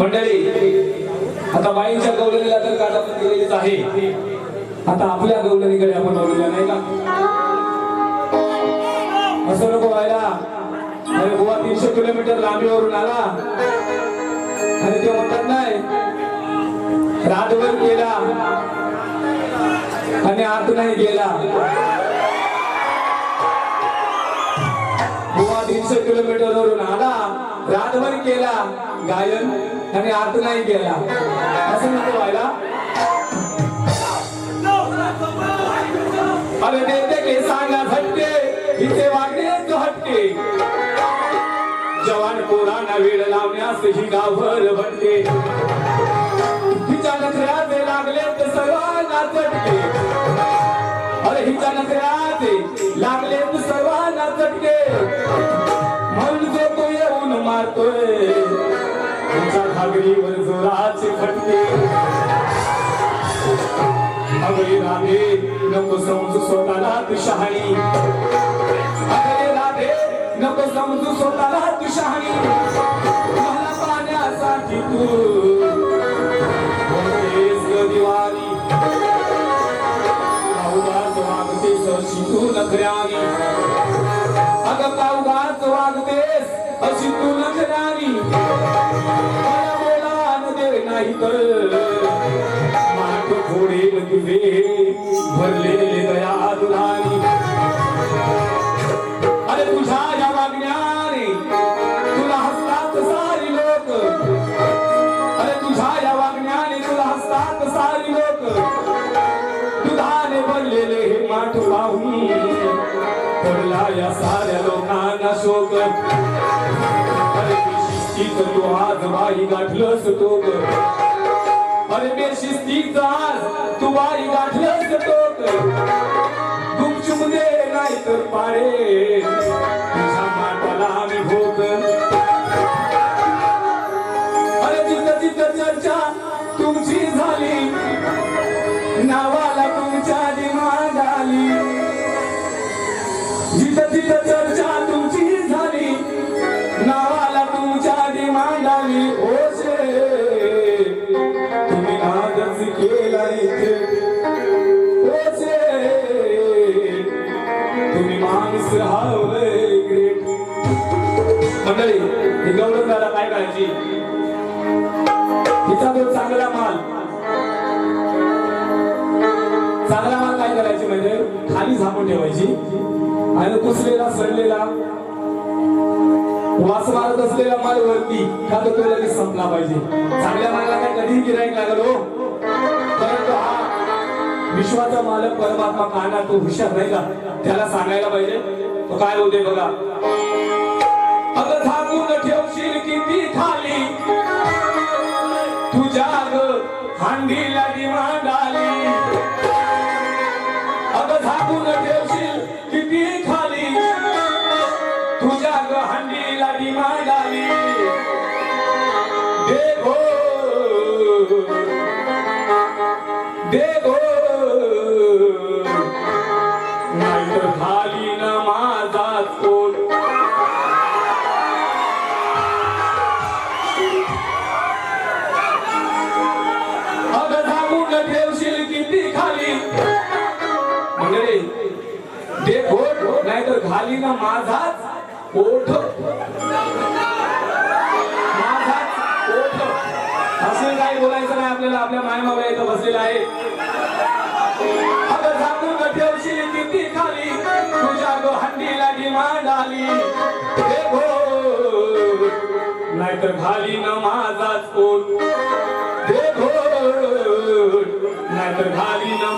मंडळी आता बाईंच्या गौलनीला तर का आपण दिलेलीच आहे. आता आपल्या गौलनीकडे आपण वळूया नाही का? असं नको व्हायला. अरे गोवा तीनशे किलोमीटर लांबीवरून आला. आणि ते म्हणतात नाही रातभर गेला आणि आत नाही गेला. गोवा तीनशे किलोमीटर वरून आला. रातभर केला गायन आणि आत नाही केला. असं नको व्हायला. अरे देते के सांगा झटके इथे वागणे तो हटके. जवान पोरांना वेळ लावण्यास ही गावभर भटके. हिच्या नखऱ्याचे लागले तर सर्वांना चटके. अरे हिच्या नखऱ्याचे लागले तर सर्वांना चटके. मारतोय. तुमच्या घागरीवर जोराचे फटके अगरे राधे नको समजू स्वतःला तू शहाणी अगरे राधे नको समजू स्वतःला तू मला पाण्यासाठी तू. होतेस ग वागतेस अशी तू नखऱ्यानी. अगं पावगाच वागतेस अशी तू नारी मला हो बोलान देव नाही तर. माठ फोडेल तुझे भरलेले दया दुलानी अरे तुझ्या या वागण्याने तुला हसतात सारी लोक. अरे तुझ्या या वागण्याने तुला हसतात सारी लोक. दुधाने भरलेले हे माठ पाहून पडला या साऱ्या लोकांना शोक. अरे शिस्तीत तू आज बाई गाठलंस तो अरे बेशिस्तीच आज तू बाई गाठलंस टोक गुपचुप चुमले नाही तर पाडे तुझ्या माटाला आम्ही भोग. अरे जिथं जिथं चर्चा तुमची झाली नावाला तुमच्या डिमांड आली जिथं जिथं चर्चा तुमची माणूस राहवलंय ग्रेट मंडळी ही गौरव काय करायची? हिचा तो चांगला माल. चांगला माल काय करायची म्हणजे खाली झाकून ठेवायची. आणि कुसलेला सडलेला वास मारत असलेला माल वरती का तर तो लगेच संपला पाहिजे. चांगल्या मालाला काय कधीही गिराईक लागल हो? परंतु हा विश्वाचा मालक परमात्मा काना तो हुशार नाही का? त्याला सांगायला पाहिजे तो काय होते बघा. अगं झाकून ठेवशील किती खाली? तुझ्या हांडीला नाहीतर ना माझाच ओठ. माझाच ओठ. असे काही बोलायचं नाही आपल्याला आपल्या मायमाबा इथं बसलेला आहे अगं झाकून ठेवशील किती खाली? तुझ्या गो हंडीला डिमांड आली. देखो नाहीतर घाली ना माझाच ओठ देखो नाहीतर घाली ना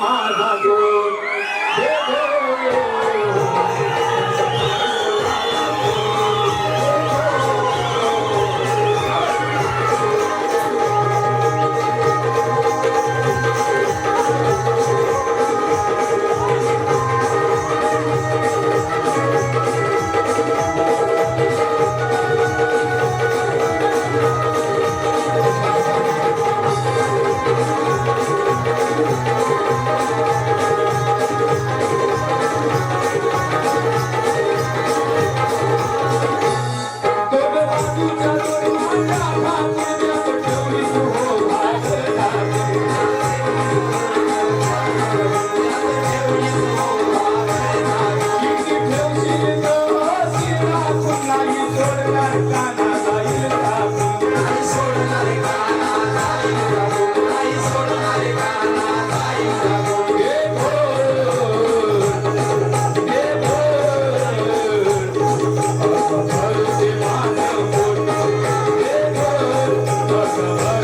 so